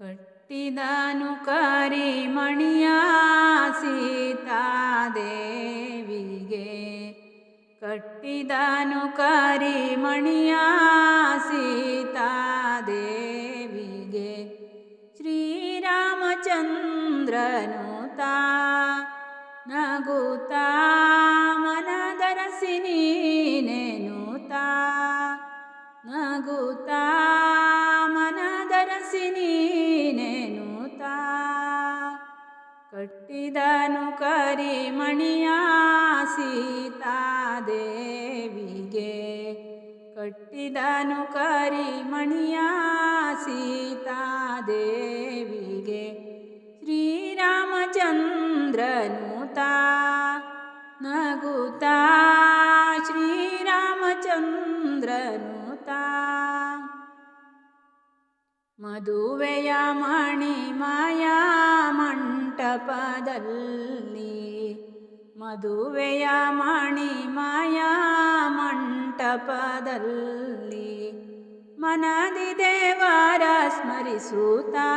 ಕಟ್ಟಿದನು ಕರಿಮಣಿಯ ಸೀತಾದೇವಿಗೆ ಕಟ್ಟಿದನು ಕರಿಮಣಿಯ ಸೀತಾದೇವಿಗೆ ಶ್ರೀರಾಮಚಂದ್ರನು ತಾ ನಗುತ್ತಾ ಮನದರಸಿ ನೀನೆನುತಾ ನಗುತ್ತಾ ಕಟ್ಟಿದನು ಕರಿಮಣಿಯ ಸೀತಾದೇವಿಗೆ ಕಟ್ಟಿದನು ಕರಿಮಣಿಯ ಸೀತಾದೇವಿಗೆ ಶ್ರೀರಾಮಚಂದ್ರನು ತಾ ನಗುತ್ತಾ ಶ್ರೀರಾಮಚಂದ್ರನು ತಾ ಮದುವೆಯ ಮಣಿಮಯ ಮಂಟಪದಲ್ಲಿ ಮದುವೆಯ ಮಣಿಮಯ ಮಂಟಪದಲ್ಲಿ ಮನದಿ ದೇವರ ಸ್ಮರಿಸುತ್ತಾ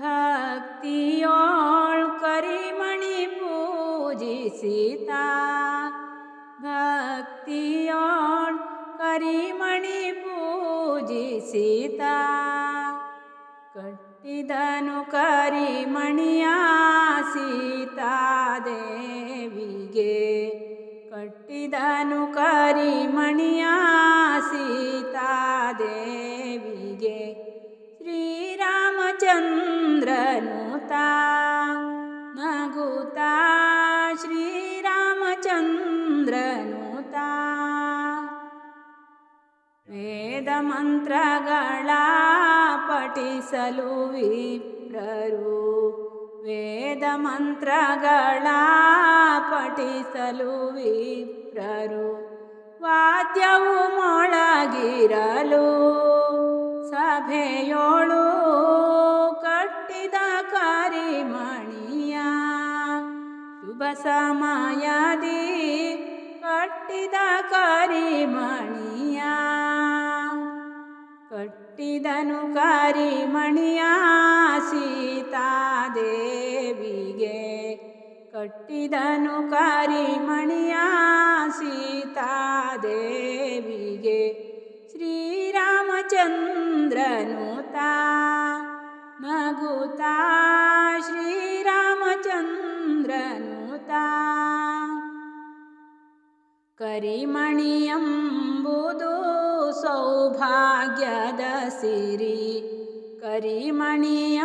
ಭಕ್ತಿಯೋಳ್ ಕರಿಮಣಿ ಪೂಜಿಸಿತಾ ಭಕ್ತಿಯೋಳ್ ಕರಿಮಣಿ ಪೂಜಿಸಿತಾ ಕಟ್ಟಿದನು ಕರಿಮಣಿಯ ಸೀತಾದೇವಿಗೆ ಕಟ್ಟಿದನು ಕರಿಮಣಿಯ ಸೀತಾದೇವಿಗೆ ಶ್ರೀರಾಮಚಂದ್ರನು ತಾ ನಗುತ್ತಾ ಶ್ರೀರಾಮಚಂದ್ರನು ತಾ ವೇದ ಮಂತ್ರಗಳ ಪಠಿಸಲು ವಿಪ್ರರು ವೇದ ಮಂತ್ರಗಳ ಪಠಿಸಲು ವಿಪ್ರರು ವಾದ್ಯವು ಮೊಳಗಿರಲು ಸಭೆಯೋಳು ಕಟ್ಟಿದ ಕರಿಮಣಿಯ ಶುಭ ಸಮಯದಿ ಕಟ್ಟಿದ ಕರಿಮಣಿಯ ಕಟ್ಟಿದನು ಕರಿಮಣಿಯ ಸೀತಾದೇವಿಗೆ ಕಟ್ಟಿದನು ಕರಿಮಣಿಯ ಸೀತಾದೇವಿಗೆ ಶ್ರೀರಾಮಚಂದ್ರನು ತಾ ನಗುತಾ. ಶ್ರೀರಾಮಚಂದ್ರನು ತಾ ಕರಿಮಣಿಯಂಬುದು ಸೌಭಾಗ್ಯದ ಸಿರಿ. ಕರಿಮಣಿಯಂಬುದು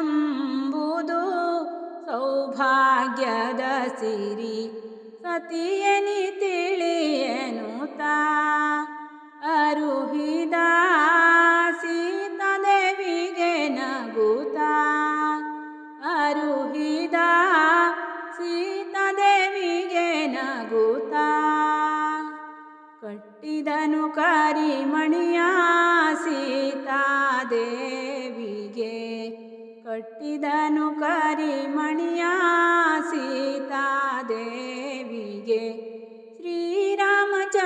ಸೌಭಾಗ್ಯದ ಸಿರಿ. ಸತಿಯನಿ ತಿಳಿಯನು ತಾ. ಅರುಹಿದ ಕಟ್ಟಿದನು ಕರಿಮಣಿಯ ಸೀತಾದೇವಿಗೆ ಕಟ್ಟಿದನು ಕರಿಮಣಿಯ ಸೀತಾದೇವಿಗೆ ಶ್ರೀರಾಮಚಂದ್ರನು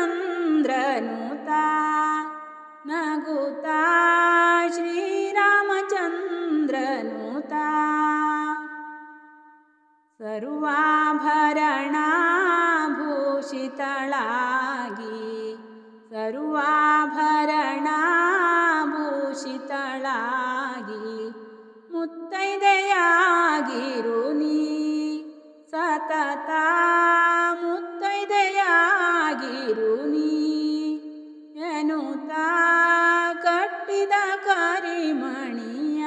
ತಾ ನಗುತ್ತಾ ಶ್ರೀರಾಮಚಂದ್ರನು ತಾ ಸರ್ವಾಭರಣ ಭೂಷಿತಳಾಗಿ ಮುತ್ತೈದೆಯಾಗಿರು ನೀ. ಸತತ ಮುತ್ತೈದೆಯಾಗಿರು ನೀ. ಎನ್ನುತ್ತ ಕಟ್ಟಿದ ಕರಿಮಣಿಯ.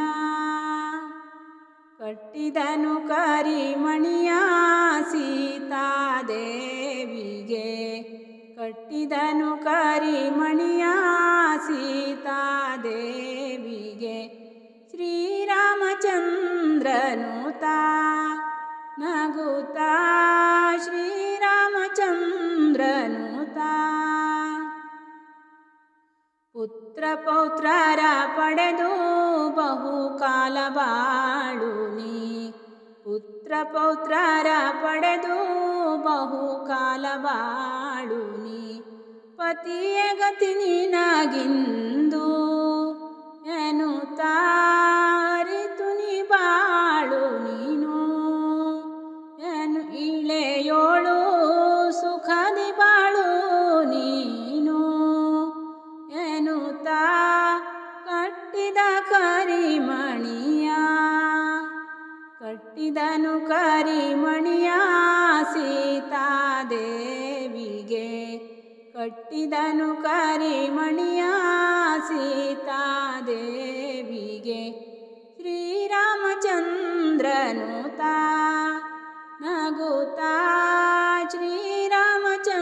ಕಟ್ಟಿದನು ಕರಿಮಣಿಯ ಸೀತಾದೇವಿಗೆ ಕಟ್ಟಿದನು ಕರಿಮಣಿಯ ಶ್ರೀರಾಮಚಂದ್ರನು ತಾ ನಗುತ್ತಾ ಶ್ರೀರಾಮಚಂದ್ರನು ತಾ ಪುತ್ರ ಪೌತ್ರರ ಪಡೆದು ಬಹುಕಾಲ ಬಾಳು ನೀ. ಪುತ್ರ ಪೌತ್ರರ ಪಡೆದು ಬಹುಕಾಲ ಬಾಳು ನೀ. ಪತಿಯ ಗತಿ ನೀನಾಗಿಂದು ಎನ್ನುತ್ತಾ ಬಾಳು ನೀನು. ಏನು ಇಳೆಯೋಳು, ಸುಖದಿ ಬಾಳು ನೀನು. ಏನು ತಾ ಕಟ್ಟಿದ ಕರಿಮಣಿಯ, ಕಟ್ಟಿದನು ಕರಿಮಣಿಯ ಸೀತಾದೇವಿಗೆ ಕಟ್ಟಿದನು ಕರಿಮಣಿಯ ಸೀತಾದೇವಿಗೆ ಶ್ರೀರಾಮಚಂದ್ರನು ನಗುತಾ ಶ್ರೀರಾಮಚಂದ್ರನುತಾ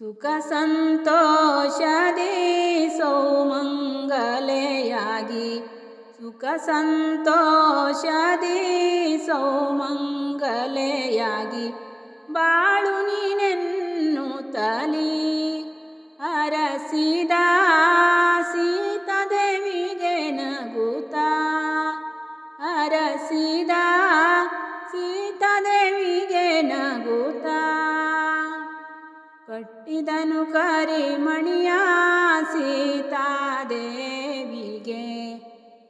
ಸುಖ ಸಂತೋಷದೇ ಸೌಮಂಗಲೆಯಾಗಿ ಸುಖ ಸಂತೋಷದೇ ಸೌಮಂಗಲೆಯಾಗಿ ಬಾಳು ನೀನೆನ್ನು ತಲಿ ಅರಸಿದ ಕಟ್ಟಿದನು ಕರಿಮಣಿಯ ಸೀತಾದೇವಿಗೆ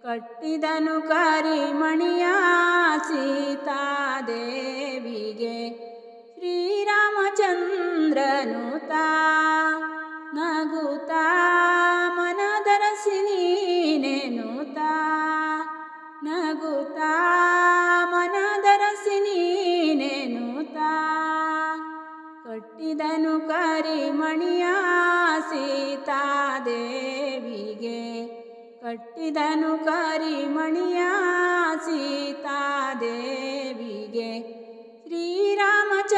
ಕಟ್ಟಿದನು ಕರಿಮಣಿಯ ಸೀತಾದೇವಿಗೆ ಶ್ರೀರಾಮಚಂದ್ರನು ತಾ ನಗುತ್ತಾ ಕಟ್ಟಿದನು ಕರಿಮಣಿಯ ಸೀತಾದೇವಿಗೆ ಕಟ್ಟಿದನು ಕರಿಮಣಿಯ ಸೀತಾದೇವಿಗೆ ಶ್ರೀರಾಮಚಂದ್ರನು